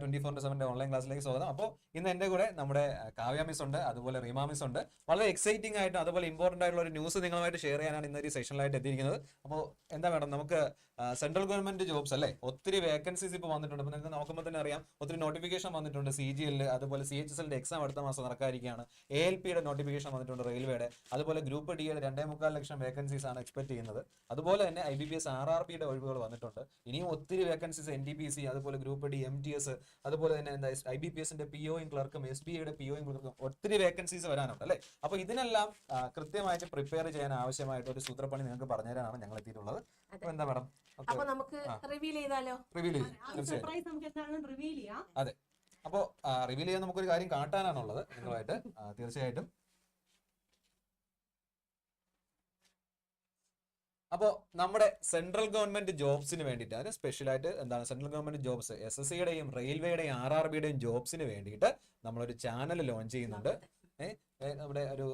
Twenty four സെവന്റെ online ക്ലാസ്സിലേക്ക് സ്വാഗതം. അപ്പോൾ ഇന്ന് എന്റെ കൂടെ നമ്മുടെ കാവ്യ മിസ് ഉണ്ട് അതുപോലെ റീമ മിസ് ഉണ്ട്. വളരെ എക്സൈറ്റിംഗ് ആയിട്ട് അതുപോലെ ഇമ്പോർട്ടന്റ് ആയിട്ടുള്ള ഒരു ന്യൂസ് നിങ്ങളുമായിട്ട് ഷെയർ ചെയ്യാനാണ് ഇന്നൊരു സെഷനിലായിട്ട് എത്തിയിരിക്കുന്നത്. അപ്പോൾ എന്താ വേണം നമുക്ക് സെൻട്രൽ ഗവൺമെന്റ് ജോബ്സ് അല്ലേ? ഒത്തിരി വേക്കൻസീസ് ഇപ്പോൾ വന്നിട്ടുണ്ട്. അപ്പോൾ നിങ്ങൾക്ക് നോക്കുമ്പോൾ തന്നെ അറിയാം ഒത്തിരി നോട്ടിഫിക്കേഷൻ വന്നിട്ടുണ്ട്. സി ജി എൽ അതുപോലെ സി എച്ച് എസ് എക്സാം അടുത്ത മാസം നടക്കാതിരിക്കുകയാണ്. എ എൽ പിയുടെ നോട്ടിഫിക്കേഷൻ വന്നിട്ടുണ്ട് റെയിൽവേയുടെ അതുപോലെ ഗ്രൂപ്പ് ഡി യുടെ രണ്ടേ മുക്കാൽ ലക്ഷം വേക്കൻസീസ് ആണ് എക്സ്പെക്ട് ചെയ്യുന്നത്. അതുപോലെ തന്നെ I B P S R R പിയുടെ ഒഴിവുകൾ വന്നിട്ടുണ്ട്. ഇനിയും ഒത്തിരി vacancies N D P C അതുപോലെ group D M T S അതുപോലെ തന്നെ എന്താ ഐ ബി പി എസിന്റെ പി ഒയും ക്ലർക്കും എസ് ബി ഐയുടെ പി ഒയും ക്ലർക്കും ഒത്തിരി വേക്കൻസീസ് വരാനുണ്ട് അല്ലേ? അപ്പൊ ഇതിനെല്ലാം കൃത്യമായിട്ട് പ്രിപ്പയർ ചെയ്യാൻ ആവശ്യമായിട്ട് ഒരു സൂത്രപ്പണി നിങ്ങൾക്ക് പറഞ്ഞുതരാനാണ് ഞങ്ങൾ എത്തിയിട്ടുള്ളത്. അപ്പൊ എന്താ മാഡം അപ്പൊ നമുക്ക് റിവീൽ ചെയ്താലോ? റിവീൽ ചെയ്യും. സർപ്രൈസ് നമുക്ക് റിവീൽ ചെയ്യാം. അതെ. അപ്പോൾ റിവീൽ ചെയ്യാൻ നമുക്കൊരു കാര്യം കാട്ടാനാണുള്ളത് നിങ്ങളുമായിട്ട്. തീർച്ചയായിട്ടും. അപ്പോൾ നമ്മുടെ സെൻട്രൽ ഗവൺമെന്റ് ജോബ്സിന് വേണ്ടിയിട്ട് അതിന് സ്പെഷ്യലായിട്ട് എന്താണ് central government jobs S S സിയുടെയും റെയിൽവേയുടെയും ആർ ആർ ബിയുടെയും ജോബ്സിന് വേണ്ടിയിട്ട് നമ്മളൊരു ചാനൽ ലോഞ്ച് ചെയ്യുന്നുണ്ട്. നമ്മുടെ ഒരു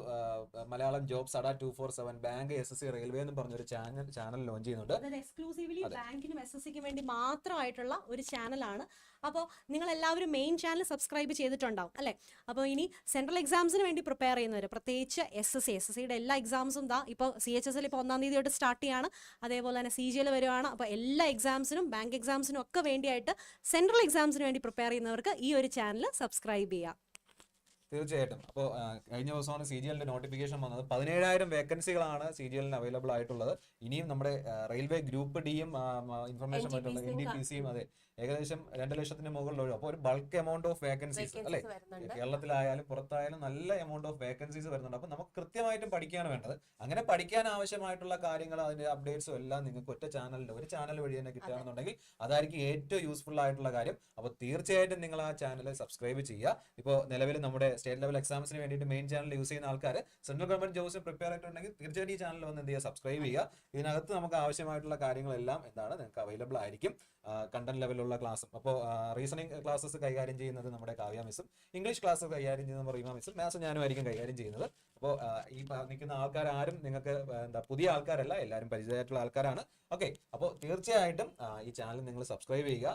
Malayalam job സഡ two four seven bank S S C railway എന്ന് പറഞ്ഞ ഒരു ചാനൽ ചാനൽ ലോഞ്ച് ചെയ്യുന്നുണ്ട് എക്സ്ക്ലൂസീവ്ലി ബാങ്കിനും എസ് എസ് സിക്കും വേണ്ടി മാത്രമായിട്ടുള്ള ഒരു ചാനലാണ് അപ്പോൾ നിങ്ങൾ എല്ലാവരും മെയിൻ ചാനൽ സബ്സ്ക്രൈബ് ചെയ്തിട്ടുണ്ടാവും അല്ലേ? അപ്പോൾ ഇനി സെൻട്രൽ എക്സാംസിന് വേണ്ടി പ്രിപ്പയർ ചെയ്യുന്നവർ പ്രത്യേകിച്ച് S S C S S സിയുടെ എല്ലാ എക്സാംസും ദാ ഇപ്പോൾ സി എച്ച് എസ് എൽ ഇപ്പോൾ ഒന്നാം തീയതി തൊട്ട് സ്റ്റാർട്ട് ചെയ്യാണ്. അതേപോലെ തന്നെ സി ജി എൽ വരുവാണ്. അപ്പോൾ എല്ലാ എക്സാംസിനും ബാങ്ക് എക്സാംസിനും ഒക്കെ വേണ്ടിയായിട്ട് സെൻട്രൽ എക്സാംസിന് വേണ്ടി പ്രിപ്പയർ ചെയ്യുന്നവർക്ക് ഈ ഒരു ചാനൽ സബ്സ്ക്രൈബ് ചെയ്യാം. തീർച്ചയായിട്ടും. അപ്പോൾ കഴിഞ്ഞ ദിവസമാണ് സി ജി എല്ലിന്റെ നോട്ടിഫിക്കേഷൻ വന്നത്. പതിനേഴായിരം വേക്കൻസികളാണ് സി ജി എല്ലിന് അവൈലബിൾ ആയിട്ടുള്ളത്. ഇനിയും നമ്മുടെ റെയിൽവേ ഗ്രൂപ്പ് ഡിയും ഇൻഫർമേഷൻ ആയിട്ടുള്ള എൻ ഡി പി സിയും അതെ ഏകദേശം രണ്ട് ലക്ഷത്തിന് മുകളിൽ ഒഴിവ് അപ്പോൾ ഒരു ബൾക്ക് എമൗണ്ട് ഓഫ് വേക്കൻസീസ് അല്ലെ? കേരളത്തിലായാലും പുറത്തായാലും നല്ല എമൗണ്ട് ഓഫ് വേക്കൻസീസ് വരുന്നുണ്ട്. അപ്പോൾ നമുക്ക് കൃത്യമായിട്ടും പഠിക്കുകയാണ് വേണ്ടത്. അങ്ങനെ പഠിക്കാൻ ആവശ്യമായിട്ടുള്ള കാര്യങ്ങൾ അതിന്റെ അപ്ഡേറ്റ്സും എല്ലാം നിങ്ങൾക്ക് ഒറ്റ ചാനലിൽ ഒരു ചാനൽ വഴി തന്നെ കിട്ടുകയാണെന്നുണ്ടെങ്കിൽ അതായിരിക്കും ഏറ്റവും യൂസ്ഫുൾ ആയിട്ടുള്ള കാര്യം. അപ്പോൾ തീർച്ചയായിട്ടും നിങ്ങൾ ആ ചാനൽ സബ്സ്ക്രൈബ് ചെയ്യുക. ഇപ്പോൾ നിലവിൽ നമ്മുടെ സ്റ്റേറ്റ് ലെവൽ എക്സാംസിന് വേണ്ടിയിട്ട് മെയിൻ ചാനൽ യൂസ് ചെയ്യുന്ന ആൾക്കാർ സെൻട്രൽ ഗവൺമെന്റ് ജോബ്സ് പ്രിപ്പയർ ആയിട്ടുണ്ടെങ്കിൽ തീർച്ചയായിട്ടും ഈ ചാനൽ വന്ന് എന്ത് ചെയ്യുക? സബ്സ്ക്രൈബ് ചെയ്യുക. ഇതിനകത്ത് നമുക്ക് ആവശ്യമായിട്ടുള്ള കാര്യങ്ങളെല്ലാം എന്താണ്? നിങ്ങൾക്ക് അവൈലബിൾ ആയിരിക്കും. കണ്ടന്റ് ലെവലിലുള്ള ക്ലാസ്സും അപ്പോൾ റീസണിങ് ക്ലാസ്സസ് കൈകാര്യം ചെയ്യുന്നത് നമ്മുടെ കാവ്യ മിസ്സും ഇംഗ്ലീഷ് ക്ലാസ് കൈകാര്യം ചെയ്യുന്നത് റീമ മിസ്സും മാത്സ് ഞാനും ആയിരിക്കും കൈകാര്യം ചെയ്യുന്നത്. അപ്പോൾ ഈ നിൽക്കുന്ന ആൾക്കാർ ആരും നിങ്ങൾക്ക് എന്താ പുതിയ ആൾക്കാരല്ല എല്ലാവരും പരിചയമായിട്ടുള്ള ആൾക്കാരാണ്. ഓക്കെ അപ്പോൾ തീർച്ചയായിട്ടും ഈ ചാനൽ നിങ്ങൾ സബ്സ്ക്രൈബ് ചെയ്യുക.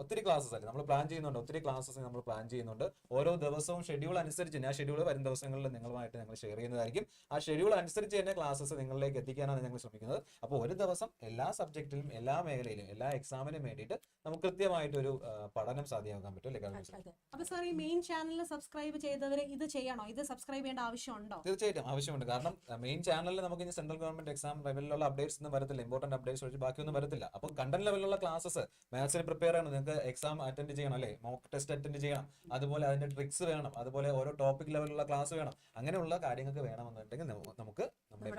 ഒത്തിരി ക്ലാസ്സസ് അല്ലേ? നമ്മൾ പ്ലാൻ ചെയ്യുന്നുണ്ട് ഒത്തിരി ക്ലാസ്സസ് നമ്മൾ പ്ലാൻ ചെയ്യുന്നുണ്ട്. ഓരോ ദിവസവും ഷെഡ്യൂൾ അനുസരിച്ച് ഞാൻ ഷെഡ്യൂൾ വരും ദിവസങ്ങളിൽ നിങ്ങളുമായിട്ട് ഞങ്ങൾ ഷെയർ ചെയ്യുന്നതായിരിക്കും. ആ ഷെഡ്യൂൾ അനുസരിച്ച് തന്നെ ക്ലാസ്സസ് നിങ്ങളിലേക്ക് എത്തിക്കാനാണ് ഞങ്ങൾ ശ്രമിക്കുന്നത്. അപ്പോൾ ഒരു ദിവസം എല്ലാ സബ്ജക്റ്റിലും എല്ലാ മേഖലയിലും എല്ലാ എക്സാമിനും വേണ്ടിയിട്ട് നമുക്ക് കൃത്യമായിട്ടൊരു പഠനം സാധ്യമാക്കാൻ പറ്റും അല്ലേ അപ്പോൾ സാർ ഈ മെയിൻ ചാനൽ സബ്സ്ക്രൈബ് ചെയ്തവരെ ഇത് ചെയ്യണോ? ഇത് സബ്സ്ക്രൈബ് ചെയ്യേണ്ട ആവശ്യമുണ്ടോ? തീർച്ചയായിട്ടും. ആവശ്യമുണ്ട്. കാരണം മെയിൻ ചാനലിൽ നമുക്ക് ഇനി സെൻട്രൽ ഗവൺമെന്റ് എക്സാം ലെവലിലുള്ള അപ്ഡേറ്റ്സ് ഒന്നും വരത്തില്ല. ഇമ്പോർട്ടന്റ് അപ്ഡേറ്റ്സ് ഒഴിച്ച് ബാക്കിയൊന്നും വരത്തില്ല. അപ്പം കണ്ടന്റ് ലെവലിലുള്ള ക്ലാസ്സസ് മാത്സിന് പ്രിപ്പയർ ചെയ്യണം. നിങ്ങൾക്ക് എക്സാം അറ്റൻഡ് ചെയ്യണം അല്ലേ? മോക്ക് ടെസ്റ്റ് അറ്റൻഡ് ചെയ്യണം. അതുപോലെ അതിന്റെ ട്രിക്സ് വേണം. അതുപോലെ ഓരോ ടോപ്പിക് ലെവലിലുള്ള ക്ലാസ് വേണം. അങ്ങനെയുള്ള കാര്യങ്ങൾക്ക് വേണമെന്നുണ്ടെങ്കിൽ നമു- നമുക്ക് നമ്മുടെ.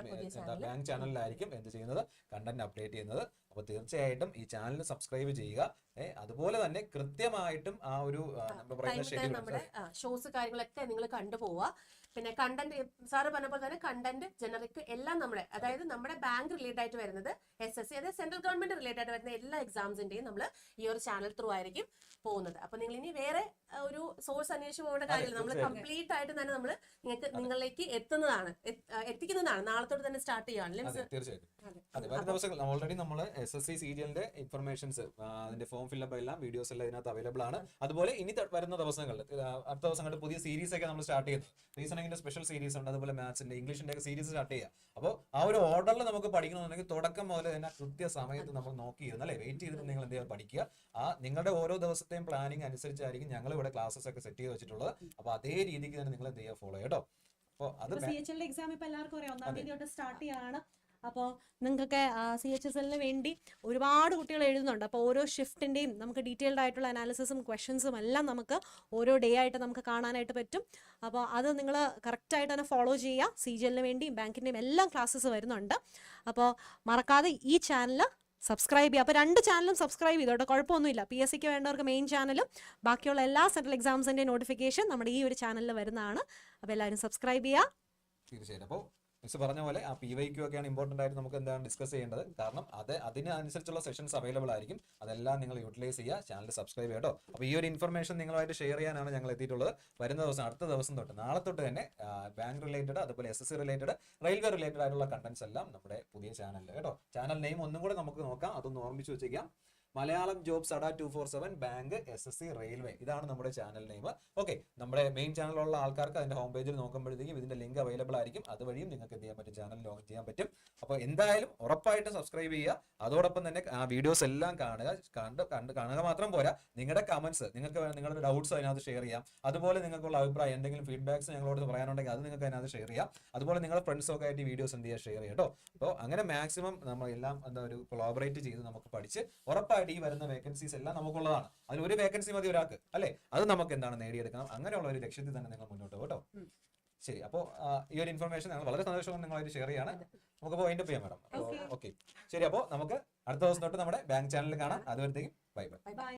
ബാങ്ക് ചാനലിലായിരിക്കും എന്ത് ചെയ്യുന്നത്? കണ്ടന്റ് അപ്ഡേറ്റ് ചെയ്യുന്നത്. അപ്പോൾ തീർച്ചയായിട്ടും ഈ ചാനൽ സബ്സ്ക്രൈബ് ചെയ്യുക. അതുപോലെ തന്നെ കൃത്യമായിട്ടും ആ ഒരു ആ, നമ്മൾ പറയുന്ന ഷെഡ്യൂൾ നമ്മുടെ ഷോസ് കാര്യങ്ങളൊക്കെ നിങ്ങൾ കണ്ടുപോവുക. പിന്നെ കണ്ടന്റ് സാറ് പറഞ്ഞ പോലെ തന്നെ കണ്ടന്റ് ജനറിക് എല്ലാം നമ്മുടെ അതായത് നമ്മുടെ ബാങ്ക് റിലേറ്റഡ് ആയിട്ട് വരുന്നത് എസ് എസ് സി അതായത് സെൻട്രൽ ഗവൺമെന്റ് റിലേറ്റഡ് ആയിട്ട് വരുന്ന എല്ലാ എക്സാംസിന്റെയും നമ്മൾ ഈ ഒരു ചാനൽ ത്രൂ ആയിരിക്കും പോകുന്നത്. അപ്പൊ നിങ്ങൾ ഇനി വേറെ ഒരു സോഴ്സ് അന്വേഷിച്ച് പോകേണ്ട കാര്യമില്ല. നമ്മൾ കംപ്ലീറ്റ് ആയിട്ട് തന്നെ നമ്മൾ നിങ്ങൾക്ക് നിങ്ങളിലേക്ക് എത്തുന്നതാണ്. എത്തിക്കുന്നതാണ്. നാളത്തോട് തന്നെ സ്റ്റാർട്ട് ചെയ്യുകയാണ് തീർച്ചയായിട്ടും. ഓൾറെഡി നമ്മൾ എസ് എസ് സി സീരിയലിന്റെ ഇൻഫർമേഷൻസ് അതിന്റെ ഫോം ഫില്ലപ്പ് എല്ലാം വീഡിയോസ് എല്ലാം ഇതിനകത്ത് അവൈലബിൾ ആണ്. അതുപോലെ ഇനി വരുന്ന ദിവസങ്ങളിൽ അടുത്ത ദിവസങ്ങളിൽ പുതിയ സീരീസ് ഒക്കെ നമ്മൾ സ്റ്റാർട്ട് ചെയ്യുന്നു. റീസണിങ്ങിന്റെ സ്പെഷ്യൽ സീരീസ് ഉണ്ട് അതുപോലെ മാത്സിന്റെ ഇംഗ്ലീഷിന്റെ ഒക്കെ സീരീസ് സ്റ്റാർട്ട് ചെയ്യുക അപ്പോൾ ആ ഒരു ഓർഡറിൽ നമുക്ക് പഠിക്കണമെന്നുണ്ടെങ്കിൽ തുടക്കം മുതൽ തന്നെ കൃത്യ സമയത്ത് നമ്മൾ നോക്കിയിരുന്നു അല്ലേ? വെയിറ്റ് ചെയ്തിട്ട് നിങ്ങൾ എന്തെങ്കിലും പഠിക്കുക. ആ നിങ്ങളുടെ ഓരോ ദിവസത്തെയും പ്ലാനിങ് അനുസരിച്ചായിരിക്കും ഞങ്ങൾ ഇവിടെ ക്ലാസ്സസ് ഒക്കെ സെറ്റ് ചെയ്ത് വെച്ചിട്ടുള്ളത്. അപ്പോൾ അതേ രീതിക്ക് തന്നെ നിങ്ങൾ എന്ത് ചെയ്യുക ഫോളോ കേട്ടോ അപ്പോൾ അത് എക്സാം ഇപ്പൊ എല്ലാവർക്കും അറിയാം. ഒന്നാം തീയതി സ്റ്റാർട്ട് ചെയ്യാണ്. അപ്പോൾ നിങ്ങൾക്കൊക്കെ സി എച്ച് എസ് എല്ലിന് വേണ്ടി ഒരുപാട് കുട്ടികൾ എഴുതുന്നുണ്ട്. അപ്പോൾ ഓരോ ഷിഫ്റ്റിന്റെയും നമുക്ക് ഡീറ്റെയിൽഡ് ആയിട്ടുള്ള അനാലിസിസും ക്വസ്റ്റ്യൻസും എല്ലാം നമുക്ക് ഓരോ ഡേ ആയിട്ട് നമുക്ക് കാണാനായിട്ട് പറ്റും. അപ്പോൾ അത് നിങ്ങൾ കറക്റ്റായിട്ട് തന്നെ ഫോളോ ചെയ്യുക. സി ജി എല്ലിന് വേണ്ടിയും ബാങ്കിന്റെയും എല്ലാം ക്ലാസ്സസ് വരുന്നുണ്ട്. അപ്പോൾ മറക്കാതെ ഈ ചാനൽ സബ്സ്ക്രൈബ് ചെയ്യുക. അപ്പോൾ രണ്ട് ചാനലും സബ്സ്ക്രൈബ് ചെയ്തോട്ടെ കുഴപ്പമൊന്നുമില്ല. പി എസ് സിക്ക് വേണ്ടവർക്ക് മെയിൻ ചാനലും ബാക്കിയുള്ള എല്ലാ സെൻട്രൽ എക്സാംസിന്റെ നോട്ടിഫിക്കേഷൻ നമ്മുടെ ഈ ഒരു ചാനലിൽ വരുന്നതാണ്. അപ്പോൾ എല്ലാവരും സബ്സ്ക്രൈബ് ചെയ്യുക. തീർച്ചയായിട്ടും. അപ്പോൾ മിസ് പറഞ്ഞ പോലെ ആ പി വൈ ക്യു ഒക്കെയാണ് ഇമ്പോർട്ടന്റ് ആയിട്ട് നമുക്ക് എന്താണ് ഡിസ്കസ് ചെയ്യേണ്ടത്. കാരണം അത് അതിനനുസരിച്ചുള്ള സെഷൻസ് അവൈലബിൾ ആയിരിക്കും. അതെല്ലാം നിങ്ങൾ യൂട്ടിലൈസ് ചെയ്യുക. ചാനൽ സബ്സ്ക്രൈബ് ചെയ്യട്ടോ അപ്പോൾ ഈ ഒരു ഇൻഫർമേഷൻ നിങ്ങളുമായിട്ട് ഷെയർ ചെയ്യാനാണ് ഞങ്ങൾ എത്തിയിട്ടുള്ളത്. വരുന്ന ദിവസം അടുത്ത ദിവസം തൊട്ട് നാളെ തൊട്ട് തന്നെ ബാങ്ക് റിലേറ്റഡ് അതുപോലെ S S C related railway related ആയിട്ടുള്ള കണ്ടന്റ്സ് എല്ലാം നമ്മുടെ പുതിയ ചാനലിൽ കേട്ടോ. ചാനൽ നെയിം ഒന്നും കൂടെ നമുക്ക് നോക്കാം. അതൊന്ന് ഓർമ്മിച്ച് വെച്ചേക്കാം. Malayalam jobs Adda two four seven bank S S C railway. ഇതാണ് നമ്മുടെ ചാനൽ നെയിം ഓക്കെ നമ്മുടെ മെയിൻ ചാനലുള്ള ആൾക്കാർക്ക് അതിന്റെ ഹോം പേജിൽ നോക്കുമ്പോഴത്തേക്കും ഇതിന്റെ ലിങ്ക് അവൈലബിൾ ആയിരിക്കും. അതുവഴിയും നിങ്ങൾക്ക് എന്ത് ചെയ്യാൻ പറ്റും? ചാനൽ ലോഗിൻ ചെയ്യാൻ പറ്റും. അപ്പോൾ എന്തായാലും ഉറപ്പായിട്ടും സബ്സ്ക്രൈബ് ചെയ്യുക. അതോടൊപ്പം തന്നെ ആ വീഡിയോസ് എല്ലാം കാണുക. കണ്ട് കണ്ട് കാണുക മാത്രം പോരാ. നിങ്ങളുടെ കമന്റ്സ് നിങ്ങൾക്ക് നിങ്ങളുടെ ഡൗട്ട്സ് അതിനകത്ത് ഷെയർ ചെയ്യാം. അതുപോലെ നിങ്ങൾക്കുള്ള അഭിപ്രായം എന്തെങ്കിലും ഫീഡ്ബാക്സ് ഞങ്ങളോട് പറയാനുണ്ടെങ്കിൽ അത് നിങ്ങൾക്ക് അതിനകത്ത് ഷെയർ ചെയ്യാം. അതുപോലെ നിങ്ങളുടെ ഫ്രണ്ട്സൊക്കെ ആയിട്ട് വീഡിയോസ് എന്ത് ചെയ്യുക ഷെയർ ചെയ്യാം കേട്ടോ അപ്പോൾ അങ്ങനെ മാക്സിമം നമ്മൾ എല്ലാം എന്താ ഒരു കൊളാബറേറ്റ് ചെയ്ത് നമുക്ക് പഠിച്ച് ഉറപ്പായിട്ട് ഈ വരുന്ന വേക്കൻസീസ് എല്ലാം നമുക്കുള്ളതാണ്. അതിൽ ഒരു വേക്കൻസി മതി ഒരാൾക്ക് അല്ലെ? അത് നമുക്ക് എന്താണ് നേടിയെടുക്കണം? അങ്ങനെയുള്ള ഒരു ലക്ഷ്യത്തിൽ തന്നെ നിങ്ങൾ മുന്നോട്ട് കേട്ടോ. ശരി അപ്പോൾ ഈ ഒരു ഇൻഫർമേഷൻ ഞങ്ങൾ വളരെ സന്തോഷം നിങ്ങളായിട്ട് ഷെയർ ചെയ്യാണ്. നമുക്ക് പോയിന്റ് ചെയ്യാം മാഡം. ഓക്കെ ശരി അപ്പോൾ നമുക്ക് അടുത്ത ദിവസം തൊട്ട് നമ്മുടെ ബാങ്ക് ചാനലിൽ കാണാം. അതുവരത്തേക്കും ബൈ ബൈ